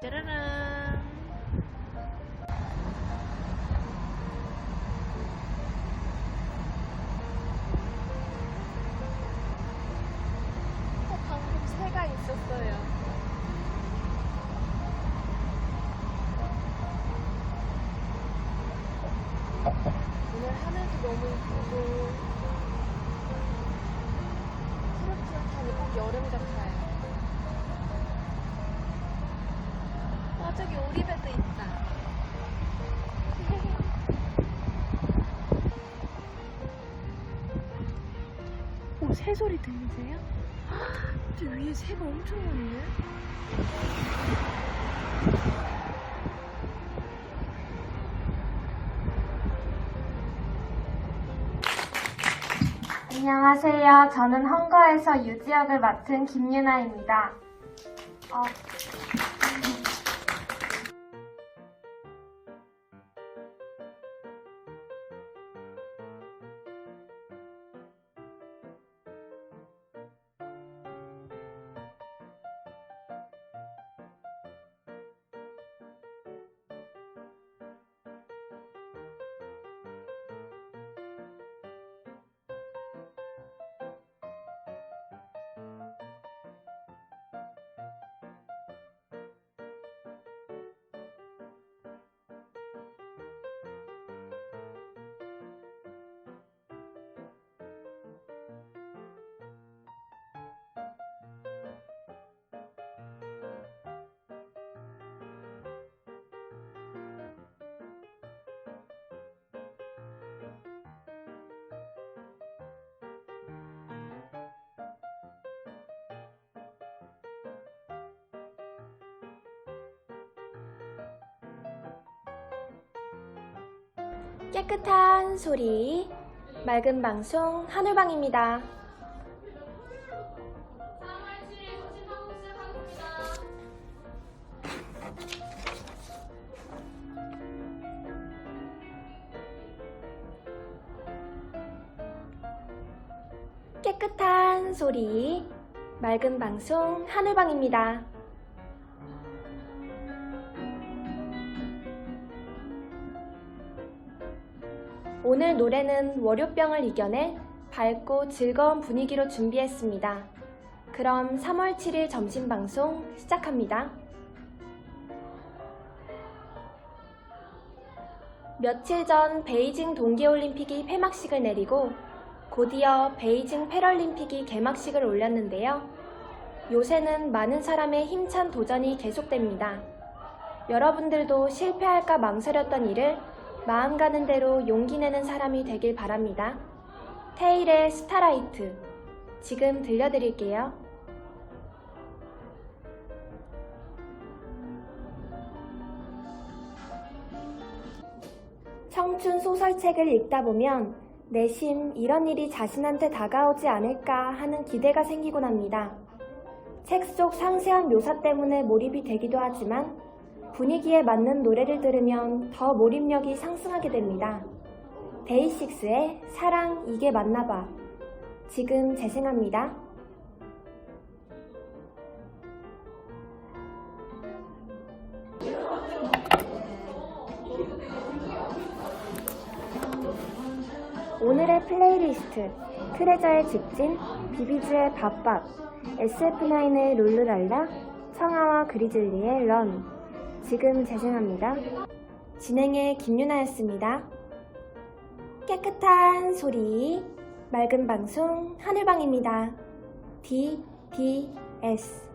짜라란. 어, 방금 새가 있었어요. 오늘 하늘도 너무 이쁘고 푸릇푸릇하니 딱 여름 같아요. 와 저기 오리배도 있다. 오, 새 소리 들리세요? 저 위에 새가 엄청 많네. 안녕하세요. 저는 헝거에서 유지역을 맡은 김유나입니다. 어, 깨끗한 소리, 맑은 방송 한울방입니다. 깨끗한 소리, 맑은 방송 한울방입니다. 오늘 노래는 월요병을 이겨내 밝고 즐거운 분위기로 준비했습니다. 그럼 3월 7일 점심 방송 시작합니다. 며칠 전 베이징 동계올림픽이 폐막식을 내리고 곧이어 베이징 패럴림픽이 개막식을 올렸는데요. 요새는 많은 사람의 힘찬 도전이 계속됩니다. 여러분들도 실패할까 망설였던 일을 마음 가는 대로 용기 내는 사람이 되길 바랍니다. 테일의 스타라이트. 지금 들려드릴게요. 청춘 소설책을 읽다 보면 내심 이런 일이 자신한테 다가오지 않을까 하는 기대가 생기곤 합니다. 책 속 상세한 묘사 때문에 몰입이 되기도 하지만 분위기에 맞는 노래를 들으면 더 몰입력이 상승하게 됩니다. 데이식스의 사랑 이게 맞나봐. 지금 재생합니다. 오늘의 플레이리스트 트레저의 직진, 비비즈의 밥밥, SF9의 룰루랄라, 청아와 그리즐리의 런 지금 재생합니다. 진행의 김유나였습니다. 깨끗한 소리, 맑은 방송 하늘방입니다. D, D, S